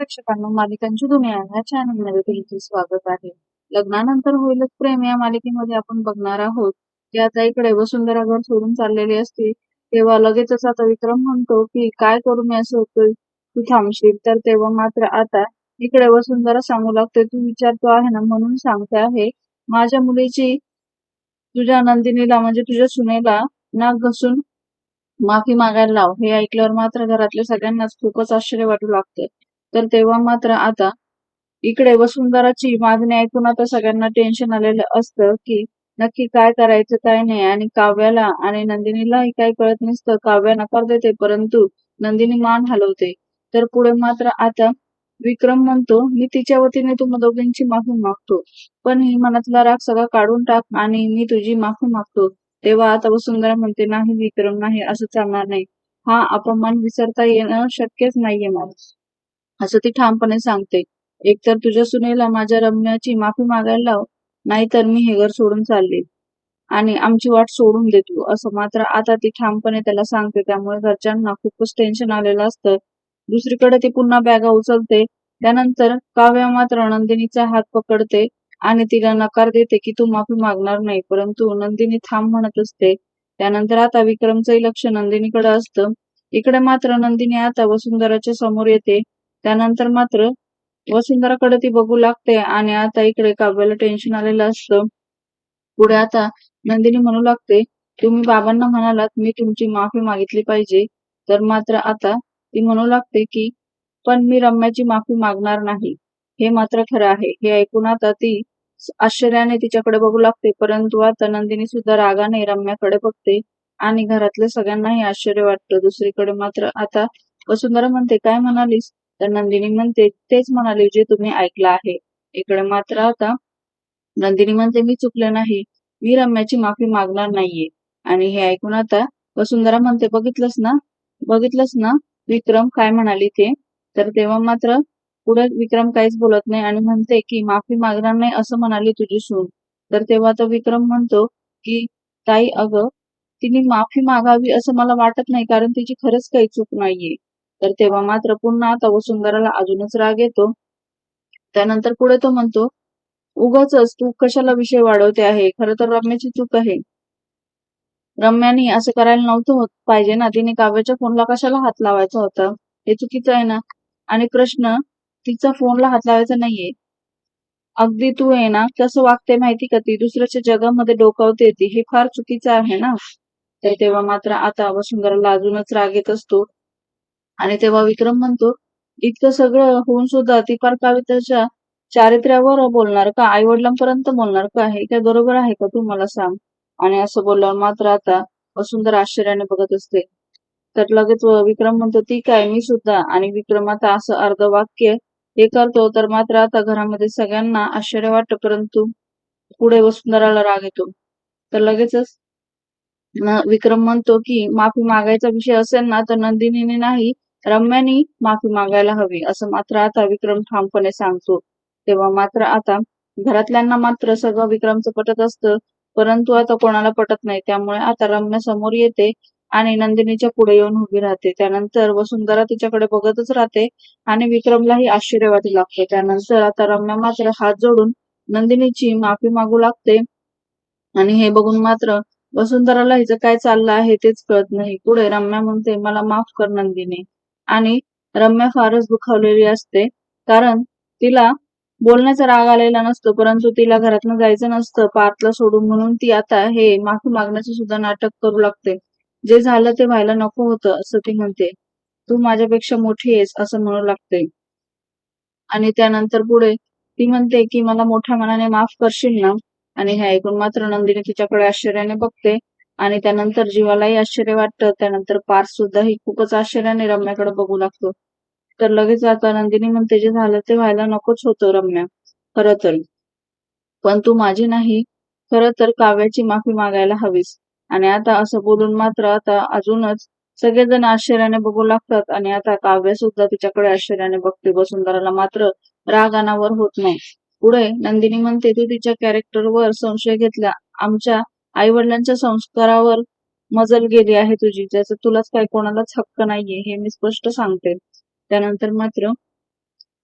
प्रेक्षकांना मालिकांची दुनिया या तुमचे स्वागत आहे. लग्नानंतर होईलच प्रेम. या मालिकेमध्ये आपण बघणार आहोत की आता इकडे वसुंधरा घर सोडून चाललेली असते तेव्हा लगेचच आता विक्रम म्हणतो की काय करू मी असं होतोय? तू थांबशील. तर तेव्हा मात्र आता इकडे वसुंधरा सांगू लागते तू विचारतो आहे ना? म्हणून सांगते आहे माझ्या मुलीची तुझ्या नंदिनीला म्हणजे तुझ्या सुनेला नाक घसून माफी मागायला लाव. हे ऐकल्यावर मात्र घरातल्या सगळ्यांनाच खूपच आश्चर्य वाटू लागते. तर तेव्हा मात्र आता इकडे वसुंधराची मागणी ऐकून आता सगळ्यांना टेन्शन आलेलं असतं की नक्की काय करायचं काय नाही. आणि काव्याला आणि नंदिनीलाही काही कळत नसतं. काव्या नकार देते परंतु नंदिनी मान हलवते. तर पुढे मात्र आता विक्रम म्हणतो मी तिच्या वतीने तुम्हा दोघींची माफी मागतो. पण ही मनातला राग सगळा काढून टाक आणि मी तुझी माफी मागतो. तेव्हा आता वसुंधरा म्हणते नाही विक्रम नाही असं चालणार नाही. हा अपमान विसरता येणं शक्यच नाहीये मला. असं ती ठामपणे सांगते. एकतर तुझ्या सुनेला माझ्या रम्याची माफी मागायला लाव नाहीतर मी हे घर सोडून चालले. आणि आमची वाट सोडून दे तू असं मात्र आता ती ठामपणे त्याला सांगते. त्यामुळे घरच्यांना खूपच टेन्शन आलेलं असतं. दुसरीकडे ती पुन्हा बॅगा उचलते. त्यानंतर काव्या मात्र नंदिनीचा हात पकडते आणि तिला नकार देते की तू माफी मागणार नाही परंतु नंदिनी थांब म्हणत असते. त्यानंतर आता विक्रमचंही लक्ष नंदिनीकडे असतं. इकडे मात्र नंदिनी आता वसुंधराच्या समोर येते. त्यानंतर मात्र वसुंधराकडे ती बघू लागते आणि आता इकडे काव्याला टेन्शन आलेलं असतं. पुढे आता नंदिनी म्हणू लागते तुम्ही बाबांना म्हणालात मी तुमची माफी मागितली पाहिजे. तर मात्र आता ती म्हणू लागते की पण मी रम्याची माफी मागणार नाही. हे मात्र खरं आहे. हे ऐकून आता ती आश्चर्याने तिच्याकडे बघू लागते परंतु आता नंदिनी सुद्धा रागाने रम्याकडे बघते आणि घरातल्या सगळ्यांनाही आश्चर्य वाटतं. दुसरीकडे मात्र आता वसुंधरा म्हणते काय म्हणालीस? तर नंदिनी म्हणते तेच म्हणाले जे तुम्ही ऐकलं आहे. इकडे मात्र आता नंदिनी म्हणते मी चुकले नाही. मी रम्याची माफी मागणार नाहीये. आणि हे ऐकून आता वसुंधरा म्हणते बघितलंस ना? बघितलंस ना? विक्रम काय म्हणाली ते? तर तेव्हा मात्र पुढे विक्रम काहीच बोलत नाही आणि म्हणते की माफी मागणार नाही असं म्हणाली तुझी सून. तर तेव्हा तो विक्रम म्हणतो की ताई अगं तिने माफी मागावी असं मला वाटत नाही कारण तिची खरंच काही चूक नाहीये. तर तेव्हा मात्र पुन्हा आता वसुंधराला अजूनच राग येतो. त्यानंतर पुढे तो म्हणतो उगाच तू कशाला विषय वाढवते आहे? खरं तर रम्याची चूक आहे. रम्यानी असं करायला नव्हतं होत पाहिजे ना. तिने काव्याच्या फोनला कशाला हात लावायचा होता? हे चुकीचं आहे ना? आणि कृष्ण तिचा फोनला हात लावायचा नाहीये. अगदी तू आहे ना? कसं वागते माहिती का? ती दुसऱ्याच्या जगामध्ये डोकावते ती हे फार चुकीचं आहे ना? तर तेव्हा मात्र आता वसुंधराला अजूनच राग येत असतो. आणि तेव्हा विक्रम म्हणतो इतकं सगळं होऊन सुद्धा ती फार कवितेच्या चारित्र्यावर बोलणार का? आई वडिलांपर्यंत बोलणार का? हे काय बरोबर आहे का? तू मला सांग. आणि असं बोलल्यावर मात्र आता वसुंधरा आश्चर्याने बघत असते. तर लगेच विक्रम म्हणतो ती काय मी सुद्धा. आणि विक्रम आता असं अर्ध वाक्य हे करतो तर मात्र आता घरामध्ये सगळ्यांना आश्चर्य वाटतं परंतु पुढे वसुंधराला राग येतो. तर लगेचच विक्रम म्हणतो की माफी मागायचा विषय असेल ना तर नंदिनीने नाही रम्यानी माफी मागायला हवी असं मात्र आता विक्रम ठामपणे सांगतो. तेव्हा मात्र आता घरातल्यांना मात्र सगळं विक्रमचं पटत असतं परंतु आता कोणाला पटत नाही. त्यामुळे आता रम्या समोर येते आणि नंदिनीच्या पुढे येऊन उभी राहते. त्यानंतर वसुंधरा तिच्याकडे बघतच राहते आणि विक्रमलाही आश्चर्य वाटू लागते. त्यानंतर आता रम्या मात्र हात जोडून नंदिनीची माफी मागू लागते. आणि हे बघून मात्र वसुंधराला हिचं काय चाललं आहे तेच कळत नाही. पुढे रम्या म्हणते मला माफ कर नंदिनी. आणि रम्या फारच दुखावलेली असते. कारण तिला बोलण्याचा राग आलेला नसतो परंतु तिला घरातनं जायचं नसतं पार्थला सोडून. म्हणून ती आता हे माफी मागण्याचं सुद्धा नाटक करू लागते. जे झालं ते व्हायला नको होतं असं ती म्हणते. तू माझ्यापेक्षा मोठी आहेस असं म्हणू लागते. आणि त्यानंतर पुढे ती म्हणते की मला मोठ्या मनाने माफ करशील ना? आणि हे ऐकून मात्र नंदिनी तिच्याकडे आश्चर्याने बघते. आणि त्यानंतर जीवालाही आश्चर्य वाटतं. त्यानंतर पार्थ सुद्धाही खूपच आश्चर्याने रम्याकडे बघू लागतो. तर लगेच आता नंदिनी म्हणते जे झालं ते व्हायला नकोच होतं रम्या. खर तर. पण तू माझी नाही. खर तर काव्याची माफी मागायला हवीस. आणि आता असं बोलून मात्र आता अजूनच सगळेजण आश्चर्याने बघू लागतात. आणि आता काव्य सुद्धा तिच्याकडे आश्चर्याने बघते. वसुंधराला मात्र राग अनावर होत नाही. पुढे नंदिनी म्हणते तू तिच्या कॅरेक्टरवर संशय घेतला. आमच्या आई वडिलांच्या संस्कारावर मजल गेली आहे तुझी. ज्याचा तुलाच काही कोणालाच हक्क नाहीये हे मी स्पष्ट सांगते. त्यानंतर मात्र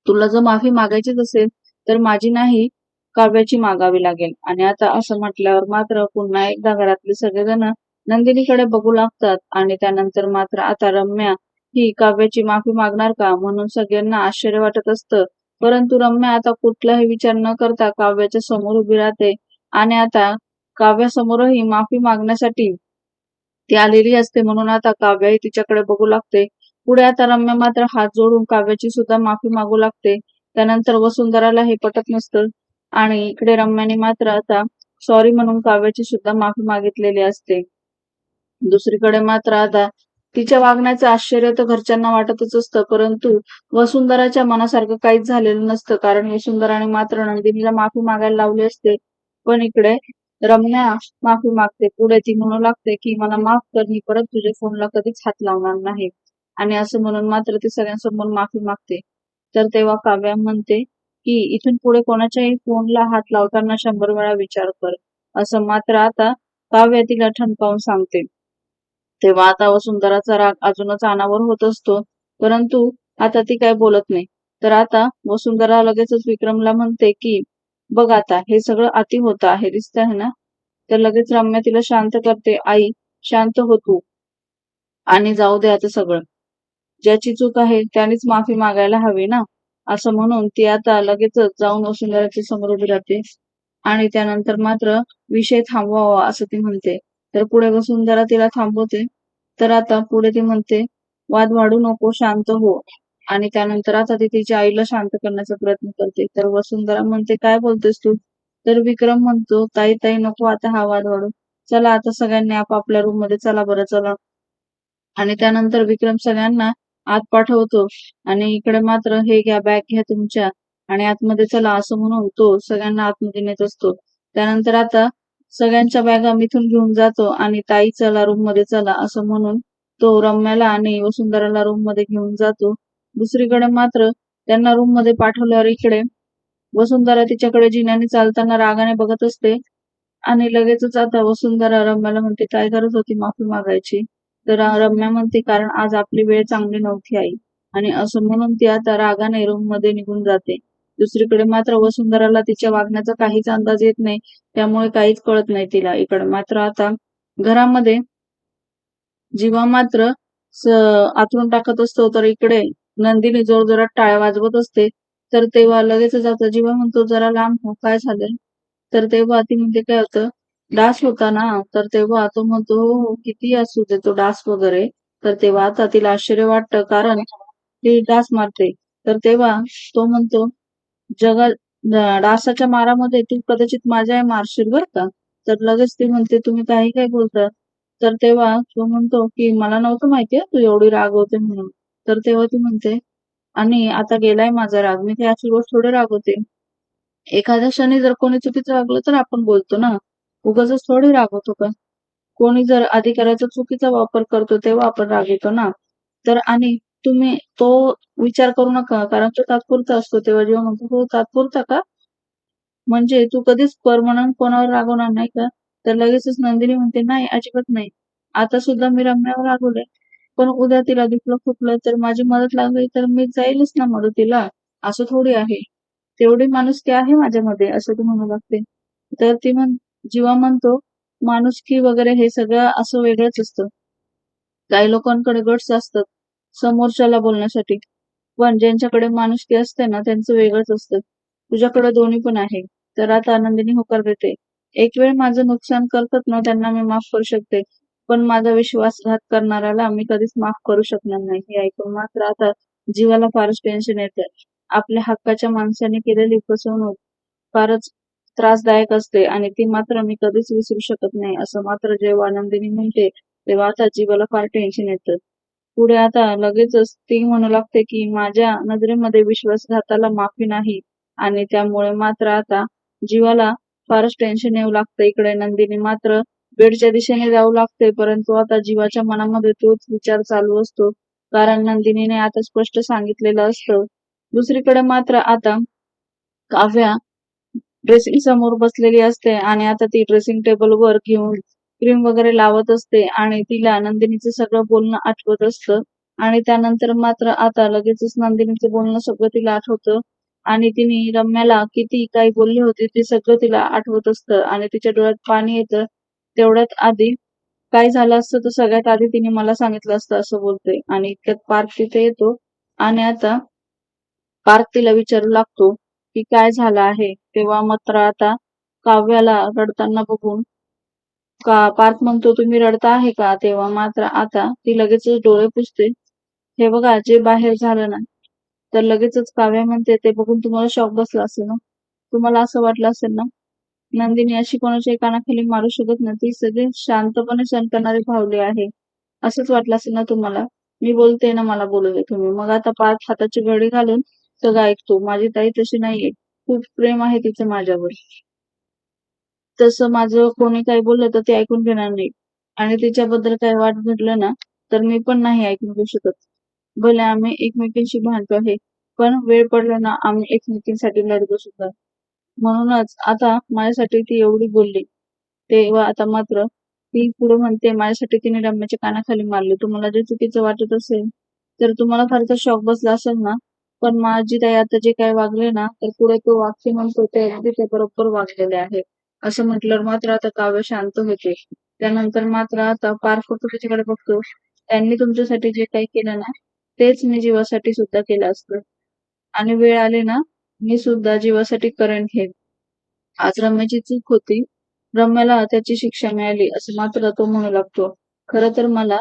तुला जर माफी मागायचीच असेल तर माझी नाही काव्याची मागावी लागेल. आणि आता असं म्हटल्यावर मात्र पुन्हा एकदा घरातले सगळेजण नंदिनीकडे बघू लागतात. आणि त्यानंतर मात्र आता रम्या ही काव्याची माफी मागणार का? म्हणून सगळ्यांना आश्चर्य वाटत असतं. परंतु रम्या आता कुठलाही विचार न करता काव्याच्या समोर उभी राहते. आणि आता काव्यासमोरही माफी मागण्यासाठी ती आलेली असते. म्हणून आता काव्याही तिच्याकडे बघू लागते. पुढे आता रम्य मात्र हात जोडून काव्याची सुद्धा माफी मागू लागते. त्यानंतर वसुंधराला हे पटत नसतं. आणि इकडे रम्याने मात्र आता सॉरी म्हणून काव्याची सुद्धा माफी मागितलेली असते. दुसरीकडे मात्र आता तिच्या वागण्याचं आश्चर्य तर घरच्यांना वाटतच असतं. परंतु वसुंधराच्या मनासारखं काहीच झालेलं नसतं. कारण वसुंधराने मात्र नंदिनीला माफी मागायला लावली असते. पण इकडे रम्या माफी मागते. पुढे ती म्हणू लागते की मला माफ कर मी परत तुझ्या फोनला कधीच हात लावणार नाही. आणि असं म्हणून मात्र ती सगळ्यांसमोर माफी मागते. तर तेव्हा काव्या म्हणते की इथून पुढे कोणाच्याही फोनला हात लावताना शंभर वेळा विचार कर. असं मात्र आता काव्य तिला ठणकावून सांगते. तेव्हा आता वसुंधराचा राग अजूनच अनावर होत असतो. परंतु आता ती काय बोलत नाही. तर आता वसुंधरा लगेचच विक्रमला म्हणते की बघ आता हे सगळं अति होत आहे दिसत आहे ना? तर लगेच रम्या तिला शांत करते. आई शांत होतो आणि जाऊ दे आता सगळं. ज्याची चूक आहे त्यानेच माफी मागायला हवी ना? असं म्हणून ती आता लगेचच जाऊन वसुंधराच्या समोर उभी राहते. आणि त्यानंतर मात्र विषय थांबवावा असं ती म्हणते. तर पुढे वसुंधरा तिला थांबवते. तर आता पुढे ती म्हणते वाद वाढू नको शांत हो. आणि त्यानंतर आता ती तिच्या आईला शांत करण्याचा प्रयत्न करते. तर वसुंधरा म्हणते काय बोलतेस तू? तर विक्रम म्हणतो ताई ताई नको आता हा वाद वाढू. चला आता सगळ्यांनी आपापल्या रूममध्ये चला बरं चला. आणि त्यानंतर विक्रम सगळ्यांना आत पाठवतो आणि इकडे मात्र हे घ्या बॅग घ्या तुमच्या आणि आतमध्ये चला असं म्हणून तो सगळ्यांना आतमध्ये नेत असतो. त्यानंतर आता सगळ्यांच्या बॅगा मिथून घेऊन जातो आणि ताई चला रूममध्ये चला असं म्हणून तो रम्याला आणि वसुंधराला रूममध्ये घेऊन जातो. दुसरीकडे मात्र त्यांना रूममध्ये पाठवल्यावर इकडे वसुंधरा तिच्याकडे जिन्याने चालताना रागाने बघत असते आणि लगेचच आता वसुंधरा रम्याला म्हणते काय गरज होती माफी मागायची? तर रम्या म्हणते कारण आज आपली वेळ चांगली नव्हती आई. आणि असं म्हणून ती आता रागाने रूममध्ये निघून जाते. दुसरीकडे मात्र वसुंधराला तिच्या वागण्याचा काहीच अंदाज येत नाही त्यामुळे काहीच कळत नाही तिला. इकडे मात्र आता घरामध्ये जीवा मात्र आतून टाकत असतो तर इकडे नंदिनी जोरजोरात टाळ्या वाजवत असते. तर तेव्हा लगेचच आता जीवा म्हणतो जरा लांब हो काय झालंय? तर तेव्हा ती म्हणते काय होतं? डास होता ना? तर तेव्हा तो म्हणतो हो हो किती असू देतो डास वगैरे. तर तेव्हा आता तिला आश्चर्य वाटतं कारण ती डास मारते. तर तेव्हा तो म्हणतो जगा डासाच्या मारामध्ये तू कदाचित माझ्या मारशील बर का? तर लगेच ती म्हणते तुम्ही काही काय बोलता. तर तेव्हा तो म्हणतो की मला नव्हतं माहितीये तू एवढी रागवते म्हणून. तर तेव्हा ती म्हणते आणि आता गेलाय माझा राग मी काही अशी गोष्ट थोडे रागवते. एखाद्या क्षणी जर कोणी चुकीचं वागलं तर आपण बोलतो ना. उगाच थोडी रागवतो का? कोणी जर अधिकाराचा चुकीचा वापर करतो तेव्हा आपण रागवतो ना. तर आणि तुम्ही तो विचार करू नका कारण तो तात्पुरता असतो. तेव्हा जेव्हा म्हणतो तो तात्पुरता का? म्हणजे तू कधीच परमनंट कोणावर रागवणार नाही का? तर लगेचच नंदिनी म्हणते नाही अजिबात नाही. आता सुद्धा मी रम्यावर रागवले पण उद्या तिला दुखलं खुपलं तर माझी मदत लागली तर मी जाईलच ना मदतीला. असं थोडी आहे. तेवढी माणुसकी आहे माझ्यामध्ये असं ती म्हणू लागते. तर ती म्हण जीवा म्हणतो माणुसकी वगैरे हे सगळं असं वेगळंच असतं. काही लोकांकडे गट्स असतात समोरच्याला बोलण्यासाठी. पण ज्यांच्याकडे माणुसकी असते ना त्यांचं वेगळंच असतं. तुझ्याकडे दोन्ही पण आहे. तर आता आनंदीने होकार देते. एक वेळ माझं नुकसान करतात ना त्यांना मी माफ करू शकते. पण माझा विश्वासघात करणाऱ्याला मी कधीच माफ करू शकणार नाही. हे ऐकून मात्र आता जीवाला फारच टेन्शन येते आपल्या हक्काच्या माणसाने केलेली फसवणूक फारच त्रासदायक असते आणि ती मात्र मी कधीच विसरू शकत नाही असं मात्र जेव्हा आनंदिनी म्हणते. तेव्हा आता जीवाला फार टेन्शन येतं. पुढे आता लगेचच ती म्हणू लागते की माझ्या नजरेमध्ये विश्वासघाताला माफी नाही आणि त्यामुळे मात्र आता जीवाला फारच टेन्शन येऊ लागतं. इकडे नंदिनी मात्र बेडच्या दिशेने जाऊ लागते परंतु आता जीवाच्या मनामध्ये तोच विचार चालू असतो. कारण नंदिनीने आता स्पष्ट सांगितलेलं असतं. दुसरीकडे मात्र आता काव्या ड्रेसिंग समोर बसलेली असते आणि आता ती ड्रेसिंग टेबल वर घेऊन क्रीम वगैरे लावत असते आणि तिला नंदिनीचं सगळं बोलणं आठवत असतं. आणि त्यानंतर मात्र आता लगेचच नंदिनीचं बोलणं सगळं तिला आठवतं. आणि तिने रम्याला किती काही बोलली होती ते सगळं तिला आठवत असतं आणि तिच्या डोळ्यात पाणी येतं. तेवढ्यात आधी काय झालं असतं तर सगळ्यात आधी तिने मला सांगितलं असतं असं बोलते आणि इतक्यात पार्थ तिथे येतो आणि आता पार्थ तिला विचारू लागतो की काय झालं आहे. तेव्हा मात्र आता काव्याला रडताना बघून का पार्थ म्हणतो तुम्ही रडता आहे का? तेव्हा मात्र आता ती लगेचच डोळे पुसते. हे बघा जे बाहेर झालं ना तर लगेचच काव्या म्हणते ते बघून तुम्हाला शॉक बसला असेल ना? तुम्हाला असं वाटलं असेल ना? नंदिनी अशी कोणाच्या कानाखाली मारू शकत नाही ती सगळे शांतपणे सण करणारे भावले आहे. असंच वाटलं असेल ना तुम्हाला? मी बोलते ना मला बोलू दे तुम्ही. मग आता पाच हाताची घडी घालून सगळं ऐकतो माझी ताई तशी नाहीये. खूप प्रेम आहे तिचं माझ्यावर. तसं माझं कोणी काही बोललं तर ते ऐकून घेणार नाही. आणि तिच्याबद्दल काही वाट घडलं ना तर मी पण नाही ऐकून घेऊ शकत. भले आम्ही एकमेकींशी भांडतो आहे पण वेळ पडला ना आम्ही एकमेकींसाठी लढतो सुद्धा. म्हणूनच आता माझ्यासाठी ती एवढी बोलली. तेव्हा आता मात्र ती पुढे म्हणते माझ्यासाठी तिने रम्याच्या कानाखाली मारली. तुम्हाला जे चुकीचं वाटत असेल तर तुम्हाला खरं तर शॉक बसला असेल ना? पण माझी ताई आता जे काही वागले ना तर पुढे तो वाक्य म्हणतो ते अगदी ते बरोबर वागलेले आहे. असं म्हटल्यावर मात्र आता काव्य शांत होते. त्यानंतर मात्र आता पार फक्त तिच्याकडे बघतो. त्यांनी तुमच्यासाठी जे काही केलं ना तेच मी जीवासाठी सुद्धा केलं असतं. आणि वेळ आली ना मी सुद्धा जीवासाठी करेन घेईन आज रम्याची चूक होती. रम्याला त्याची शिक्षा मिळाली असं मात्र तो म्हणू लागतो. खर तर मला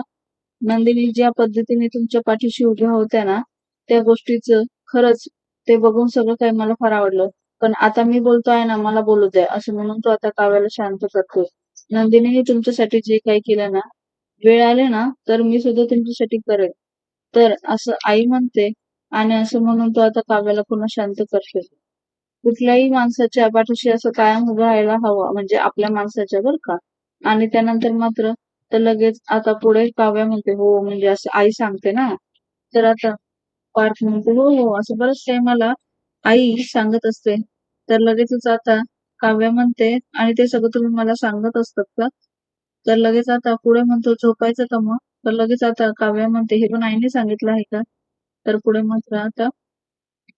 नंदिनी ज्या पद्धतीने तुमच्या पाठीशी उभ्या होत्या ना त्या गोष्टीचं खरंच ते बघून सगळं काही मला फार आवडलं. पण आता मी बोलतोय ना मला बोलू द्या असं म्हणून तो आता काव्याला शांत करतो. नंदिनीने तुमच्यासाठी जे काही केलं ना वेळ आले ना तर मी सुद्धा तुमच्यासाठी करेन. तर असं आई म्हणते आणि असं म्हणून तो आता काव्याला पुन्हा शांत करतो कुठल्याही माणसाच्या पाठीशी असं कायम उभं राहायला हवं म्हणजे आपल्या माणसाच्या बर का. आणि त्यानंतर मात्र तर लगेच आता पुढे काव्या म्हणते हो म्हणजे असं आई सांगते ना. तर आता पार्थ म्हणते हो हो असं बरंच काही मला. आई सांगत असते. तर लगेचच आता काव्या म्हणते आणि ते सगळं तुम्ही मला सांगत असतात का? तर लगेच आता पुढे म्हणतो झोपायचं का मग? तर लगेच आता काव्या म्हणते हे पण आईने सांगितलं आहे का? तर पुढे मात्र आता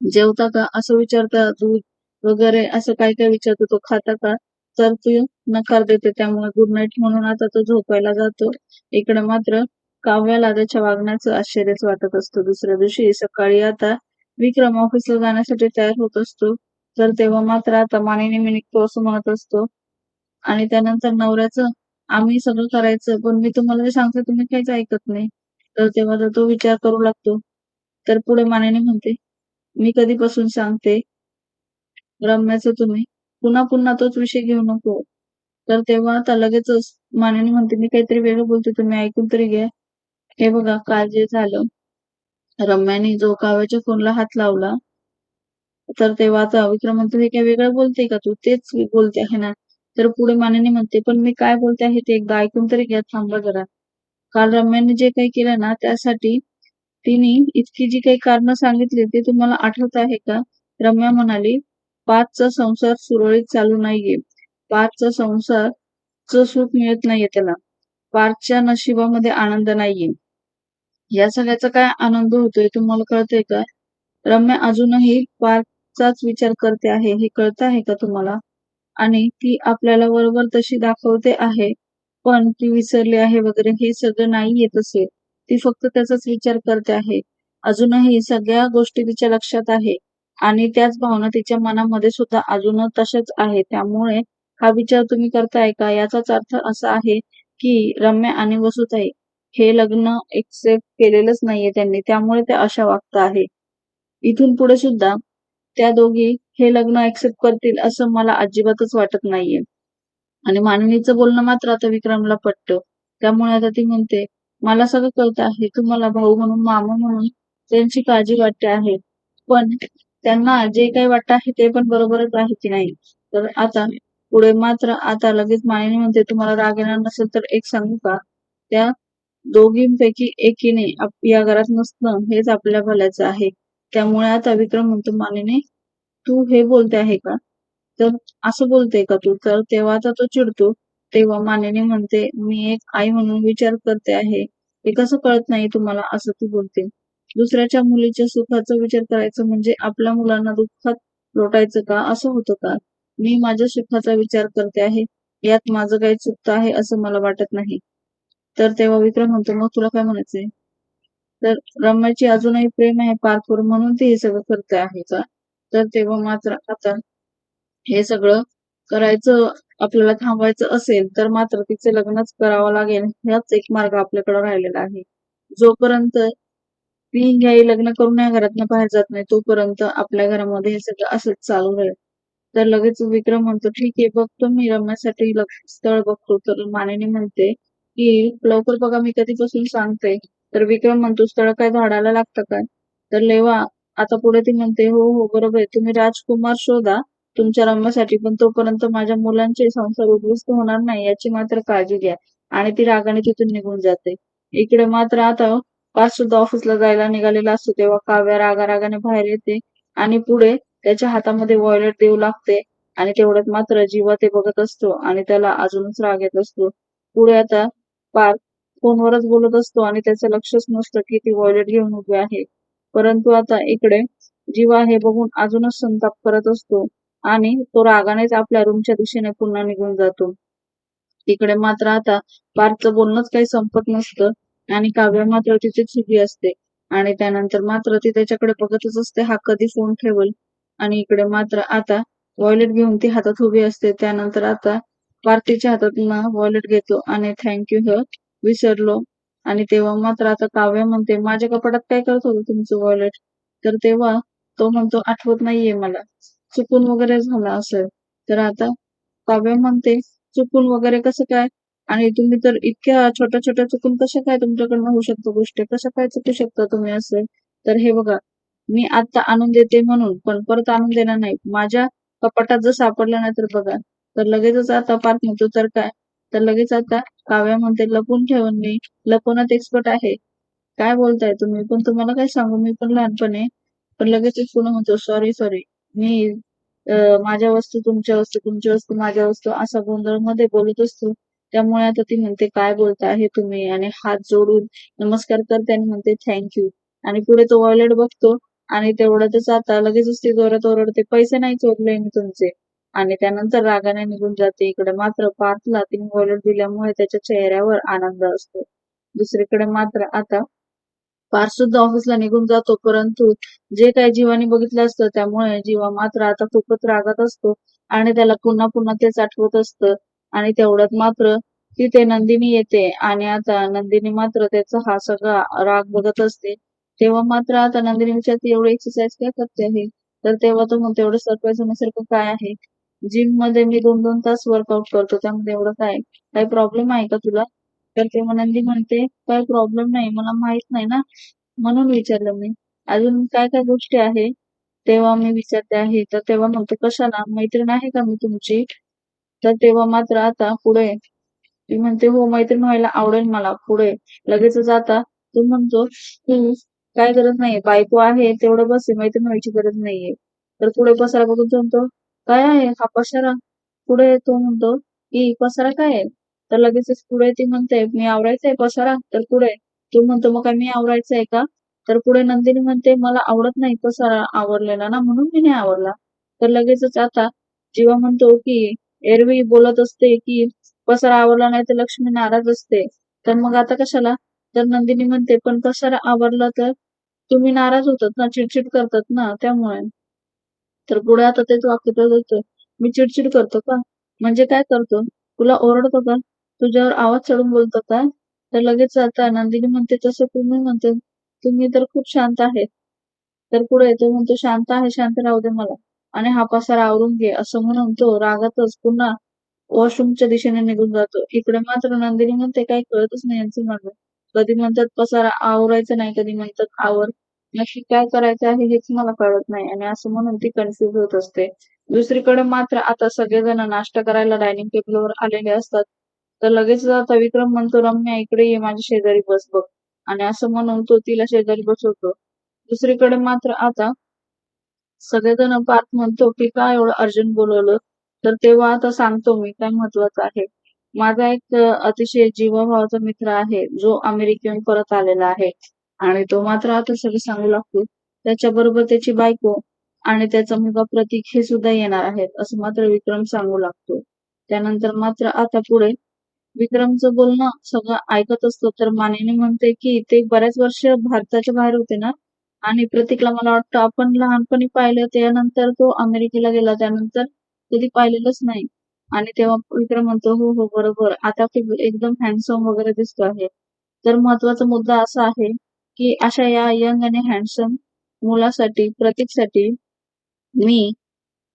जेवता का? असं विचारता दूध वगैरे असं काय काय विचारतो? तो खाता का? तर तू नकार देते. त्यामुळे गुड नाईट म्हणून आता तो झोपायला जातो. इकडे मात्र काव्याला त्याच्या वागण्याचं आश्चर्यच वाटत असतं. दुसऱ्या दिवशी सकाळी आता विक्रम ऑफिसला जाण्यासाठी तयार होत असतो. तर तेव्हा मात्र आता मानेने मी निघतो असं म्हणत असतो. आणि त्यानंतर नवऱ्याचं आम्ही सगळं करायचं पण मी तुम्हाला जे सांगते तुम्ही काहीच ऐकत नाही. तर तेव्हा तर तो विचार करू लागतो. तर पुढे मानेने म्हणते मी कधीपासून सांगते रम्याचं तुम्ही पुन्हा पुन्हा तोच विषय घेऊ नको. तर तेव्हा आता लगेचच मानेने म्हणते मी काहीतरी वेगळं बोलते तुम्ही ऐकून तरी घ्या. हे बघा काल जे झालं रम्याने जो काव्याच्या फोनला हात लावला तर तेव्हा आता विक्रम म्हणतो हे काय वेगळं बोलते का तू? तेच बोलते आहे ना. तर पुढे मानेने म्हणते पण मी काय बोलते आहे ते एकदा ऐकून तरी घ्या थांबा जरा. काल रम्याने जे काही केलं ना त्यासाठी तिने इतकी जी काही कारण सांगितली ते तुम्हाला आठवत आहे का? रम्या म्हणाली पाचचा संसार सुरळीत चालू नाहीये. पाचचा संसार च सुख मिळत नाहीये त्याला. पाचच्या नशिबामध्ये आनंद नाहीये. या सगळ्याचा काय आनंद होतोय तुम्हाला कळतंय का? रम्या अजूनही पाचचाच विचार करते आहे. हे कळत आहे का तुम्हाला? आणि ती आपल्याला बरोबर तशी दाखवते आहे पण ती विसरली आहे वगैरे हे सगळं नाहीये तसे. ती फक्त त्याचाच विचार करते आहे. अजूनही सगळ्या गोष्टी तिच्या लक्षात आहे. आणि त्याच भावना तिच्या मनामध्ये सुद्धा अजून तशाच आहे. त्यामुळे हा विचार तुम्ही करताय का? याचाच अर्थ असा आहे की रम्या आणि वसुताई हे लग्न एक्सेप्ट केलेलंच नाहीये त्यांनी. त्यामुळे ते अशा वागत आहे. इथून पुढे सुद्धा त्या दोघी हे लग्न एक्सेप्ट करतील असं मला अजिबातच वाटत नाहीये. आणि मानवीचं बोलणं मात्र आता विक्रमला पटतं. त्यामुळे आता ती म्हणते मला सगळं कळत आहे. तुम्हाला भाऊ म्हणून मामा म्हणून त्यांची काळजी वाटते आहे. पण त्यांना जे काही वाटत आहे ते पण बरोबरच आहे की नाही? तर आता पुढे मात्र आता लगेच मायने म्हणते तुम्हाला राग येणार नसेल तर एक सांगू का? त्या दोघींपैकी एकीने या घरात नसणं हेच आपल्या भल्याचं आहे. त्यामुळे आता विक्रम म्हणतो मानेने तू हे बोलते आहे का? तर असं बोलते का तू? तर तेव्हा आता तो चिडतो. तेव्हा मानेने म्हणते मी एक आई म्हणून विचार करते आहे. हे कसं कळत नाही तुम्हाला असं ती बोलते. दुसऱ्याच्या मुलीच्या सुखाचा विचार करायचं म्हणजे आपल्या मुलांना दुःखात लोटायचं का? असं होतं का? मी माझ्या सुखाचा विचार करते आहे. यात माझं काही चुकतं आहे असं मला वाटत नाही. तर तेव्हा विक्रम म्हणतो मग तुला काय म्हणायचंय? तर रम्याची अजूनही प्रेम आहे पार्थवर म्हणून ती हे सगळं करते आहे का? तर तेव्हा मात्र आता हे सगळं करायचं आपल्याला थांबवायचं असेल तर मात्र तिचे लग्नच करावं लागेल ह्याच एक मार्ग आपल्याकडे राहिलेला आहे. जोपर्यंत ती घ्याई लग्न करून या घरातनं बाहेर जात नाही तोपर्यंत आपल्या घरामध्ये हे सगळं असंच चालू राहील. तर लगेच विक्रम म्हणतो ठीक आहे बघतो मी रम्यासाठी लग- स्थळ बघतो. तर मानेने म्हणते की लवकर बघा मी कधीपासून सांगते. तर विक्रम म्हणतो स्थळ काय झाडाला लागतं काय? तर लेवा आता पुढे ती म्हणते हो हो बरोबर आहे तुम्ही राजकुमार शोधा तुमच्या रम्यासाठी पण तोपर्यंत माझ्या मुलांचे संसार उद्ध्वस्त होणार नाही याची मात्र काळजी घ्या. आणि ती रागाने तिथून निघून जाते. इकडे मात्र आता पाच सुद्धा ऑफिसला जायला निघालेला असतो तेव्हा काव्या रागा रागाने बाहेर येते आणि पुढे त्याच्या हातामध्ये वॉयलेट देऊ लागते. आणि तेवढ्यात मात्र जीवा ते बघत असतो आणि त्याला अजूनच राग येत असतो. पुढे आता पार्थ फोनवरच बोलत असतो आणि त्याचं लक्षच नसतं की ती वॉयलेट घेऊन उभी आहे. परंतु आता इकडे जीवा हे बघून अजूनच संताप करत असतो. आणि तो रागानेच आपल्या रूमच्या दिशेने पुन्हा निघून जातो. इकडे मात्र आता पार्थचं बोलणंच काही संपत नसतं आणि काव्य मात्र तिथेच उभी असते आणि त्यानंतर मात्र ती त्याच्याकडे बघतच असते हा कधी फोन ठेवल? आणि इकडे मात्र आता वॉयलेट घेऊन ती हातात उभी असते. त्यानंतर आता पार्थिच्या हातातून वॉयलेट घेतो आणि थँक्यू ह विसरलो. आणि तेव्हा मात्र आता काव्य म्हणते माझ्या कपाटात काय करत होतं तुमचं वॉयलेट तर तेव्हा तो म्हणतो आठवत नाहीये मला. चुकून वगैरे झाला असेल तर आता काव्य म्हणते चुकून वगैरे कसं काय? आणि तुम्ही तर इतक्या छोट्या छोट्या चुकून कशा काय तुमच्याकडनं होऊ शकतो गोष्टी? कशा काय चुकू शकता तुम्ही असे? तर हे बघा मी आता आणून देते म्हणून पण परत आणून देणार नाही. माझ्या कपाटात जर सापडलं नाही तर बघा तर लगेचच आता पार्क म्हणतो तर काय? तर लगेच आता काव्या म्हणते लपून ठेवून मी लपवण्यात एक्सपर्ट आहे. काय बोलताय तुम्ही? पण तुम्हाला काय सांगू? मी पण लहानपणे पण लगेचच पुन्हा म्हणतो सॉरी सॉरी मी माझ्या वस्तू तुमच्या वस्तू तुमच्या वस्तू माझ्या वस्तू असा गोंधळमध्ये बोलत असतो. त्यामुळे आता ती म्हणते काय बोलता हे तुम्ही? आणि हात जोडून नमस्कार करते आणि म्हणते थँक्यू आणि पुढे तो वॉयलेट बघतो आणि तेवढ्यातच आता लगेचच ती जोरात ओरडते पैसे नाही चोरले मी तुमचे. आणि त्यानंतर रागाने निघून जाते. इकडे मात्र पार्थला तिने वॉयलेट दिल्यामुळे त्याच्या चेहऱ्यावर आनंद असतो. दुसरीकडे मात्र आता सुद्धा ऑफिसला निघून जातो. परंतु जे काही जीवाने बघितलं असतं त्यामुळे जीवा मात्र आता खूपच रागात असतो आणि त्याला पुन्हा पुन्हा तेच आठवत असतं. आणि तेवढ्यात मात्र तिथे नंदिनी येते आणि आता नंदिनी मात्र त्याचा हा सगळा राग बघत असते. तेव्हा मात्र आता नंदिनी विचारते एवढं एक्सरसाइज काय करते आहे तर तेव्हा तो म्हणतो एवढं सरप्राईज होण्यासारखं काय आहे? जिममध्ये मी दोन दोन तास वर्कआउट करतो त्यामध्ये एवढं काय? काही प्रॉब्लेम आहे का तुला? तर तेव्हा नंदी म्हणते काही प्रॉब्लेम नाही मला माहीत नाही ना. म्हणून विचारलं मी. अजून काय काय गोष्टी आहे? तेव्हा मी विचारते आहे. तर तेव्हा म्हणतो कशाला? मैत्रीण आहे का मी तुमची? तर तेव्हा मात्र आता पुढे ती म्हणते हो मैत्रीण व्हायला आवडेल मला. पुढे लगेचच आता तो म्हणतो की काय गरज नाही बायको आहे तेवढं बस आहे मैत्रीण व्हायची गरज नाहीये. तर पुढे पसारा बघून तो म्हणतो काय आहे? हा पसारा? पुढे तो म्हणतो की पसारा काय आहे? तर लगेचच पुढे ती म्हणते मी आवरायचंय पसारा तर पुढे तू म्हणतो मग काय मी आहे का? तर पुढे नंदिनी म्हणते मला आवडत नाही पसारा आवडलेला ना म्हणून मी नाही आवडला तर लगेचच आता जीवा म्हणतो की एरवी बोलत असते की पसारा आवडला नाही तर लक्ष्मी नाराज असते. तर मग आता कशाला? तर नंदिनी म्हणते पण पसारा आवरला तर तुम्ही नाराज होतात ना चिडचिड करतात ना त्यामुळे. तर पुढे आता तेच वाक्य होतं मी चिडचिड करतो का? म्हणजे काय करतो? तुला ओरडतो का? तुझ्यावर आवाज चढून बोलतो का? तर लगेच आता नंदिनी म्हणते तसं तुम्ही म्हणते. तुम्ही तर खूप शांत आहेत. तर पुढे तो म्हणतो शांत आहे शांत राहू दे मला. आणि हा पसारा आवरून घे. असं म्हणून तो रागातच पुन्हा वॉशरूमच्या दिशेने निघून जातो. इकडे मात्र नंदिनी म्हणते काही कळतच नाही यांचं माझं कधी म्हणतात पसारा आवरायचं नाही कधी म्हणतात आवर. नक्की काय करायचं आहे हेच मला कळत नाही. आणि असं म्हणून ती कन्फ्युज होत असते. दुसरीकडे मात्र आता सगळेजण नाश्ता करायला डायनिंग टेबलवर आलेले असतात. तर लगेच आता विक्रम म्हणतो रम्या इकडे ये माझ्या शेजारी बस बघ. आणि असं म्हणून तो तिला शेजारी बसवतो. दुसरीकडे मात्र आता सगळेजण पाच म्हणतो की काय एवढं अर्जंट बोलवलं? तर तेव्हा आता सांगतो मी काय महत्वाचं आहे. माझा एक अतिशय जीवाभावाचा मित्र आहे, जो अमेरिकेहून परत आलेला आहे. आणि तो मात्र आता सगळं सांगू लागतो. त्याच्याबरोबर त्याची बायको आणि त्याचा मुलगा प्रतीक हे सुद्धा येणार आहेत, असं मात्र विक्रम सांगू लागतो. त्यानंतर मात्र आता पुढे विक्रमचं बोलणं सगळं ऐकत असतो, तर मानिनी म्हणते, की "ते बऱ्याच वर्ष भारताच्या बाहेर होते ना?" आणि प्रतीकला मला वाटतं आपण लहानपणी पाहिलं, त्यानंतर तो अमेरिकेला गेला, त्यानंतर कधी पाहिलेलंच नाही. आणि तेव्हा विक्रम म्हणतो, "हो, हो, बरोबर. आता ते एकदम हँडसम वगैरे दिसतो आहे." तर महत्त्वाचा मुद्दा असा आहे, की अशा या यंग आणि हँडसम मुलासाठी, प्रतीकसाठी मी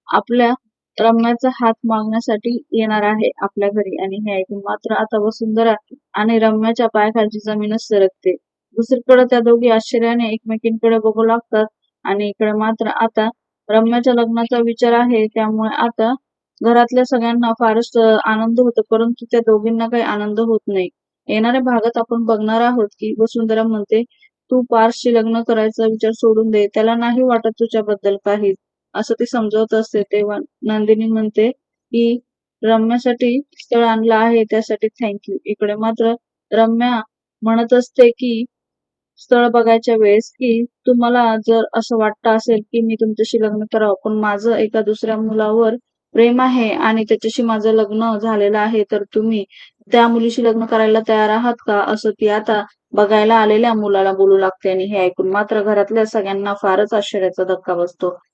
आपल्या रम्याचा हात मागण्यासाठी येणार आहे आपल्या घरी आणि हे ऐकून मात्र आता वसुंधरा आणि रम्याच्या पायाखालची जमीनच सरकते. दुसरीकडे त्या दोघी आश्चर्याने एकमेकींकडे बघू लागतात आणि इकडे मात्र आता रम्याच्या लग्नाचा विचार आहे, त्यामुळे आता घरातल्या सगळ्यांना फारच आनंद होतो, परंतु त्या दोघींना काही आनंद होत नाही. येणाऱ्या भागात आपण बघणार आहोत, की वसुंधरा म्हणते, "तू पार्सशी लग्न करायचा विचार सोडून दे. त्याला नाही वाटत तुझ्याबद्दल काहीच." असं ती समजवत असते. तेव्हा नंदिनी म्हणते, की "रम्यासाठी स्थळ आणलं आहे त्यासाठी थँक इकडे मात्र रम्या म्हणत असते, की स्थळ बघायच्या वेळेस, की तुम्हाला जर असं वाटतं असेल, की मी तुमच्याशी लग्न करावं, पण माझं एका दुसऱ्या मुलावर प्रेम आहे आणि त्याच्याशी माझं लग्न झालेलं आहे, तर तुम्ही त्या मुलीशी लग्न करायला तयार आहात का? असं ती आता बघायला आलेल्या मुलाला बोलू लागते आणि हे ऐकून मात्र घरातल्या सगळ्यांना फारच आश्चर्याचा धक्का बसतो.